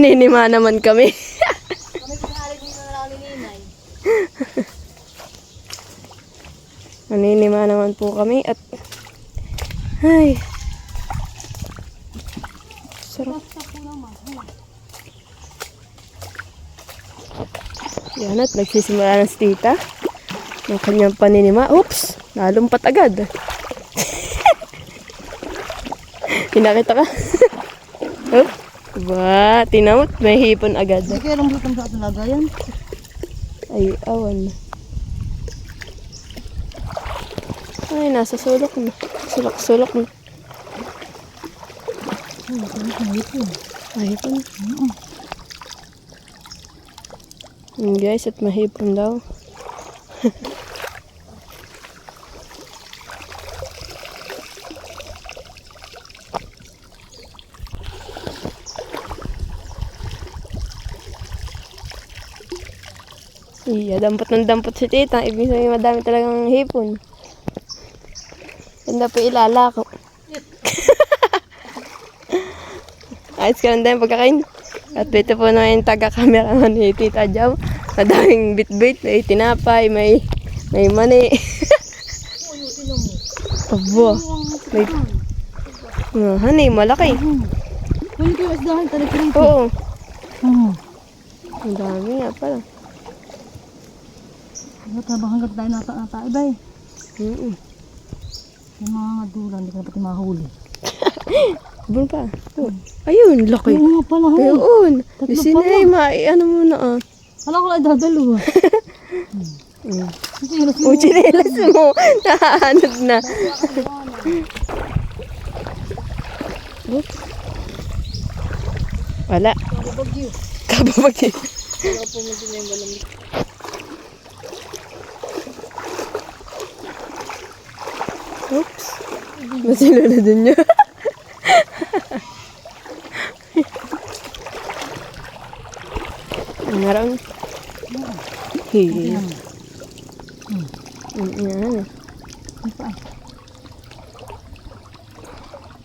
Naninima naman kami. Kami pinaalig dito na lang ni Ninay. Naninima naman po kami at... Ay. Sarap. Yan at nagsisimula na si tita ng kanyang paninima. Oops! Nalumpat agad. Pinakita ka? ba, tinamot. May hipon agad. Hindi kaya lang butang sa ating lagayan. Ay, awan. Ay, nasa sulok na. Sulok-sulok na. Hmm, sarap na ito. Mahipon. Yun guys, at mahipon daw. Iya, dampot ng dampot si tita. Ibig sabihin, madami talagang hipon. Ganda po ilalako. Ayos ka lang din pagkakain. At ito po na yung taga-cameraman ni Tita Jam. Madaming bit-bit, may tinapay, may may mani. Abo. May... Uh, honey, malaki. Pwede kayo isdahan talaga rin. Oo. Ang dami nga pala. Hanggat habang hanggat tayo nata nata ibay. Mm Yung mga madulan, hindi ka na pati mahuli. Bun pa. Oh. Ayun, laki. Oo nga pala, ha? Ayun. Tatlo Kasi pala. na, ma, ano mo na ah. Alam ko lang dadalo. Mm. Kasi hirap O, chinelas mo. Nahanod na. Oh. Wala. Bagyo. Kababagi. Wala po mo din yung malamig. Masilula din niya. Ang naroon. Hey. Mm, Yan. Ano pa?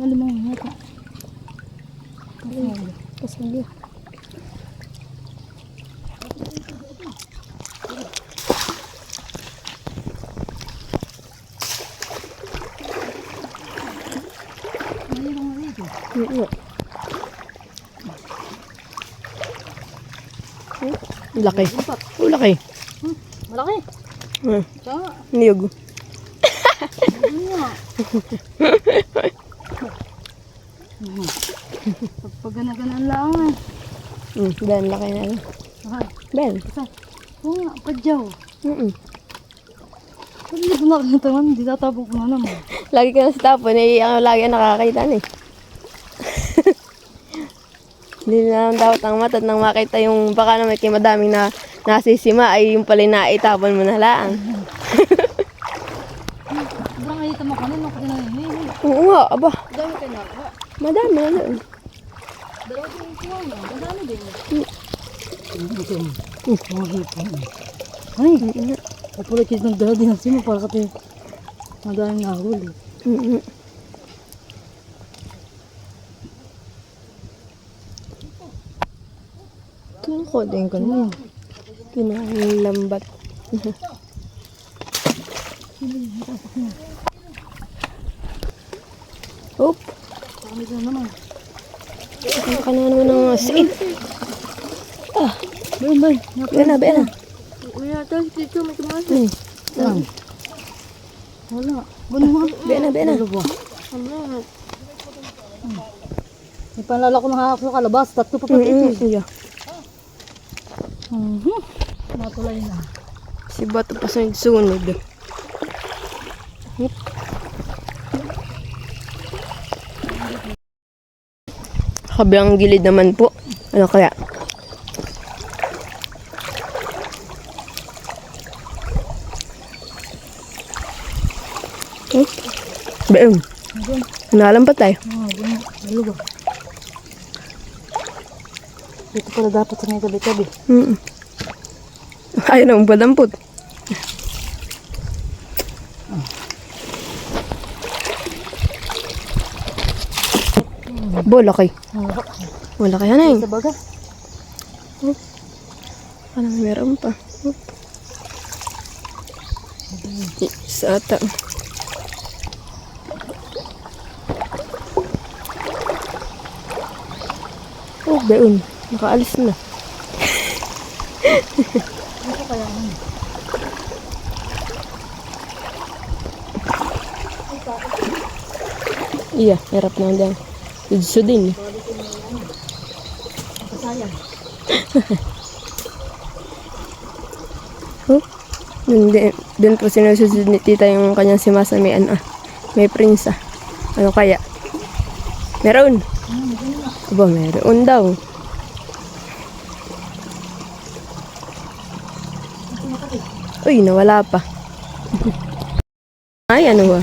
Malamang yata. Kasabi. Mayroong nga rito. Oo. Hmm? Laki. Oh, laki. Hmm, malaki. Hmm. Niyog. ano nga. Hmm. Pag pag gana-ganan lang eh. Hmm. Ben, laki na. ano. Aha, Ben. Oo nga, padyaw. Mm Hindi ko nakakita man, hindi tatabok na naman. Lagi ka na sa tapon, eh, ano, lagi nakakita na eh. Hindi na lang dapat ang mata at nang makita yung baka naman kay madaming na nasisima ay yung pala naitapon mo na lang. Sobrang ayita mo kanin, nung kasi nangyayari. Oo nga, aba, Dami kayo nakakuha. madami na doon. Dalawa din yung kuha na. Dasano din. Ay, kapulikis ng dala din ang simo para kasi madaming nahuli. Mm-mm. Ko din ko na. Kinain lambat. Oop, ang ka na naman ng sit. Ah, Bayan, bayan. Bayan na, bayan na. Kuya, tayo dito, may. Hmm. Saan? Wala. Gano'n mga. Bayan na, bayan na. Dalawa. May panlala ko kalabas. Tatlo pa pati ito. Mm-mm. Yeah. Mhm. Matulay na. Si Bato pa sa sunod. Hip. Kabilang gilid naman po. Ano kaya? Hmm? Baem. Ayun. Nalampat tayo. Ah, ganyan. Dalawa. Dito pala dapat sa may tabi-tabi. Mm. Ayaw na padampot. Bo, laki. Wala kaya na eh. sa baga. Oh. Parang meron pa. Oh. Isa ata. Oh, beun. Nakaalis na. Ano kaya ano? Iya, hirap na dyan. Dudso din. Sayang. Oh? Dun, din, dun po sinusunod ni tita yung kanyang si Masamian. Ah, may prinsa. Ano kaya? Meron. Aba, meron daw. Uy, nawala pa. Ay, ano ba?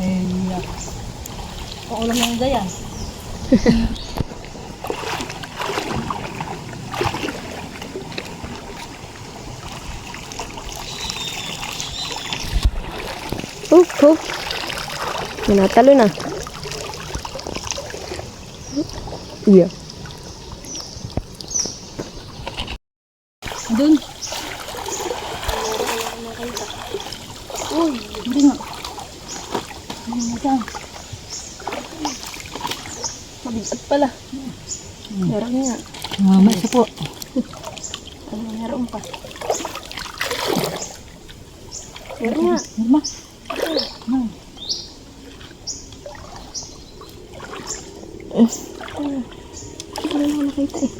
Eh, yak. Paulam na yung dayan. Oh, oh. Nanatalo na. Iya. Doon. Uy, hindi nga. Hindi nga saan. Mabigat pala. Meron nga. Ah, may isa po. Ano, meron pa. Meron nga. Norma. Ah, Wala na nakita eh.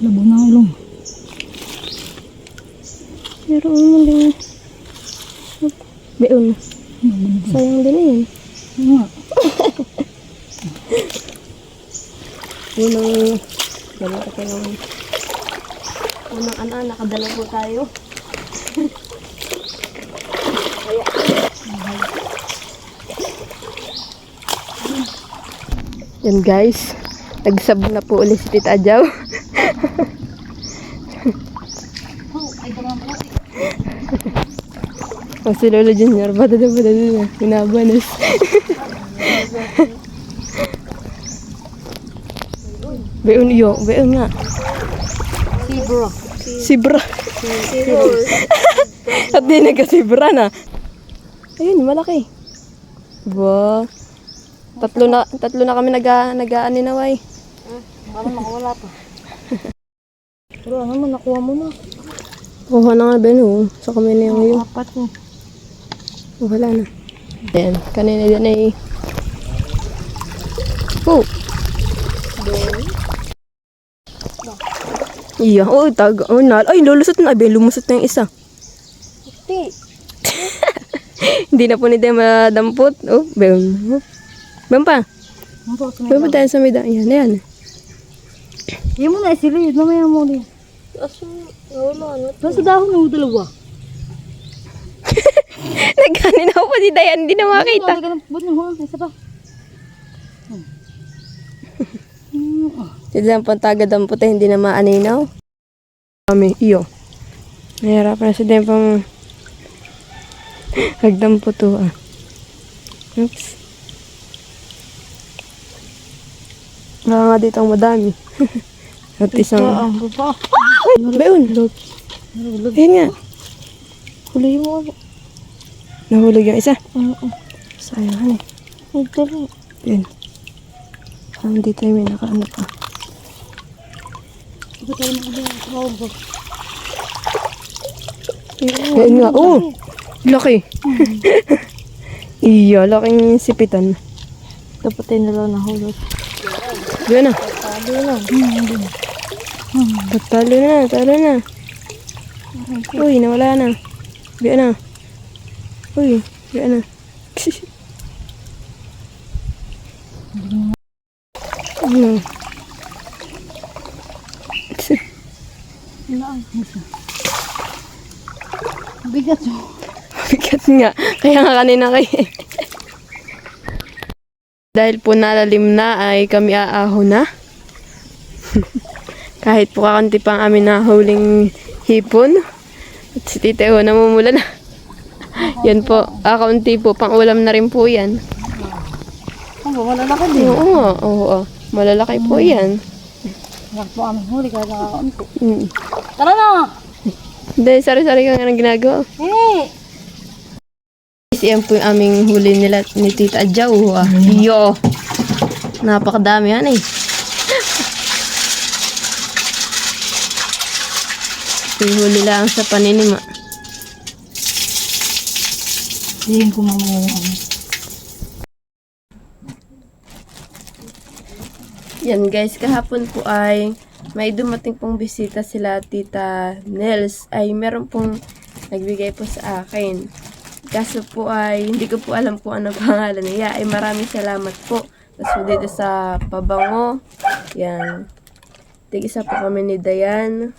labo na ulong. Meron muling... Beon. Sayang din eh. Ano nga. Unang... Dalawa lang. Unang ano, nakadala po tayo. Yan guys. Nagsab na po ulit si Tita Ajaw. Oh, ay daman pala. O si Lolo Junior, bata na bata Beon iyo, beon nga. Si bro. Sibra. At di nagkasibra na. Ayun, malaki. Ba. Tatlo na tatlo na kami naga nag-aaninaway. Parang makawala pa. Pero ano mo, nakuha mo na. Kuha na nga Ben, oh. Sa kami na yung yung. Apat mo. Oh, wala na. Ayan, kanina dyan ay... Oh! Iya, oh, tag, oh, na, ay, lulusot na, ay, lumusot na yung isa. Ti. Hindi na po ni Dem madampot. Oh, bem. Bem pa. Ano Bem pa tayo sa may daan. Yan, yan. Yan mo na, isilid. Mamaya mo din. Aso, wala na. Doon sa dahon ng dalawa. Nagkanin ako pa si Dayan, hindi na makita. Ano ka ng bot ng hulog? Isa pa. Sila ang pantagad ang puti, hindi na maaninaw. Kami, iyo. Nahirapan na si Dem pang hagdampo to ah. Oops. Baka nga dito ang madami. At isang... Ang lupa. Beun! Ayun nga. Huli mo ako. Nahulog yung isa. Oo. Sayang eh. Ito rin. Yun. Parang dito yung may nakaano pa. Ito tayo mga mga tawag ko. Ayun nga. Oh! Laki. iya, laking sipitan. Dapat tayo nila nahulog. Yun na. Talo lang. Talo na, talo na. Uy, nawala na. Biya na. Uy, biya na. ano? Wala ang isa. Bigat mo. Bigat nga. Kaya nga kanina kayo. Dahil po nalalim na ay kami aaho na. Kahit po kakanti pang amin na huling hipon. At si Tita Eho namumula na. yan po. Ah, kaunti po. Pang ulam na rin po yan. Ang malalaki din. Oo. Oo, oo. Malalaki po yan. Lakas po kami huli kaya nakakaunti. Hmm. Tara na! Hindi, sari-sari ka nga ng ginagawa. Eh! Yan po yung aming huli nila ni Tita Adjaw. Ah. Yo! Napakadami yan eh. Yung huli lang sa paninima. Dihin ko mamaya yung ano. Yan guys, kahapon po ay may dumating pong bisita sila Tita Nels. Ay meron pong nagbigay po sa akin. Kaso po ay hindi ko po alam kung ano pangalan niya. Ay maraming salamat po. Tapos po dito sa pabango. Yan. Tig-isa po kami ni Dayan.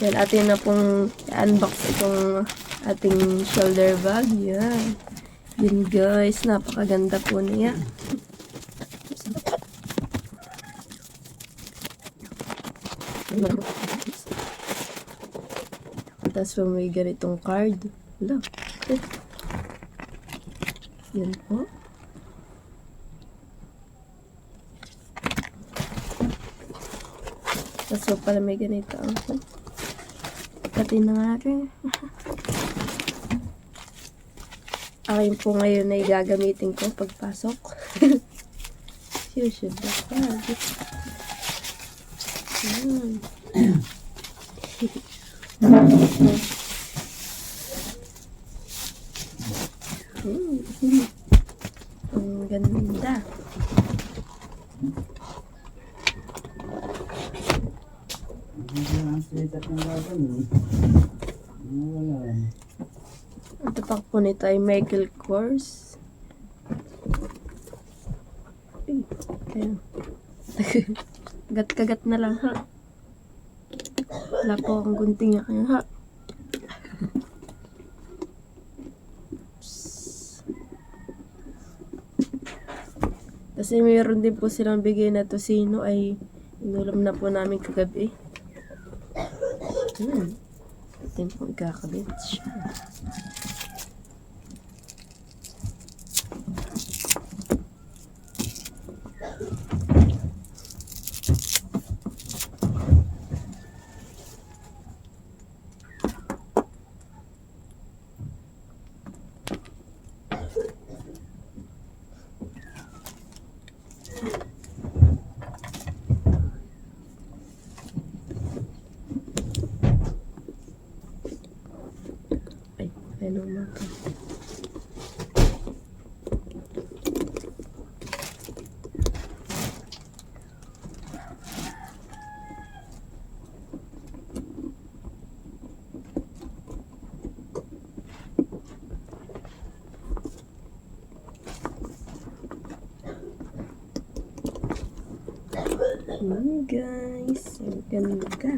Yan, atin na pong unbox itong ating shoulder bag. Yan. Yun guys, napakaganda po niya. Tapos pa may ganitong card. Wala. Eh. Yan po. Tapos pa pala may ganito. Pati na nga rin. Akin po ngayon ay gagamitin ko pagpasok. Susunod na Hmm. Ang ganda. Ito pa po nito ay Michael Kors. Ay, ayan. Gat-kagat na lang ha. Wala po akong gunting na kaya ha. Kasi mayroon din po silang bigay na tosino ay inulam na po namin kagabi. Hmm. Atin po ikakabit siya. Ay, ano na pa. Hmm, guys, ang ganda.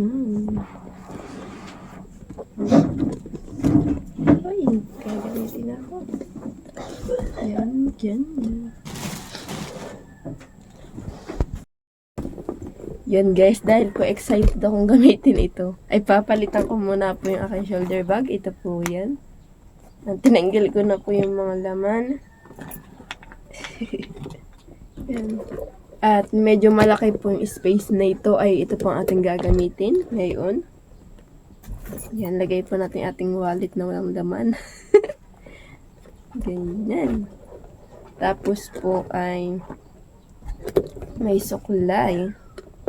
Mm. Ay, gagamitin ako. Yan. Yun guys, dahil po excited akong gamitin ito, ay papalitan ko muna po yung aking shoulder bag. Ito po yan. Ang tinanggal ko na po yung mga laman. yan. At medyo malaki po yung space na ito ay ito po ang ating gagamitin ngayon. Yan, lagay po natin ating wallet na walang laman. Ganyan. Tapos po ay may suklay.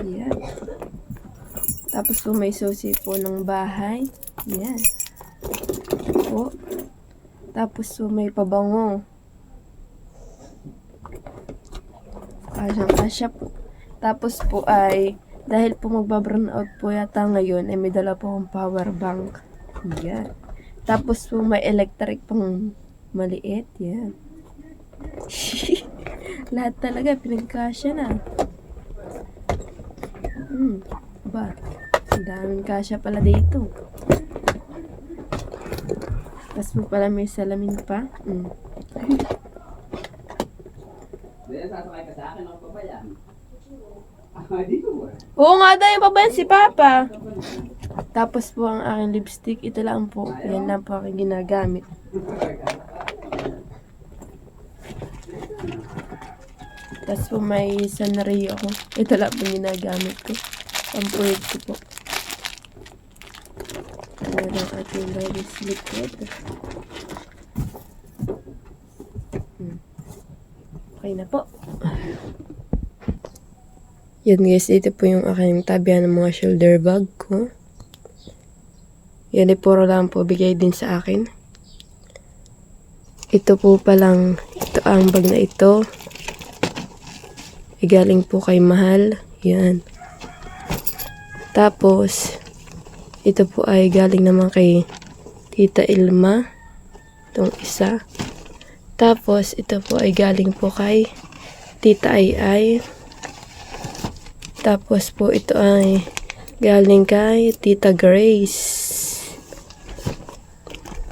Yan. Tapos po may susi po ng bahay. Yan. Po. Tapos po may pabango. Kasyang kasya po. Tapos po ay dahil po magba-brown out po yata ngayon, ay may dala po akong power bank. Yan. Tapos po may electric pang maliit. Yan. Lahat talaga, pinagkasya na. Hmm. Ba, ang daming kasya pala dito. Tapos po pala may salamin pa. Mm. Ah, ba? Oo nga daw, yung babayan si Papa. Tapos po ang aking lipstick, ito lang po. Yan lang po aking ginagamit. Tapos po may Sanrio ako. Ito lang po ginagamit ko. Pampulit ko po. Ano lang ating ladies liquid. Hmm. Okay na po. Yan guys, ito po yung aking tabihan ng mga shoulder bag ko. Yan ay puro lang po bigay din sa akin. Ito po palang, ito ang bag na ito. Ay galing po kay Mahal. Yan. Tapos, ito po ay galing naman kay Tita Ilma. Itong isa. Tapos, ito po ay galing po kay Tita Ay. Tapos po ito ay galing kay Tita Grace.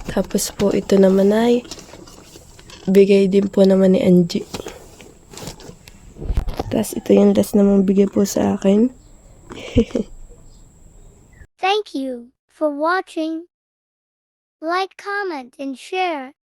Tapos po ito naman ay bigay din po naman ni Angie. Tapos ito yung last naman bigay po sa akin. Thank you for watching. Like, comment, and share.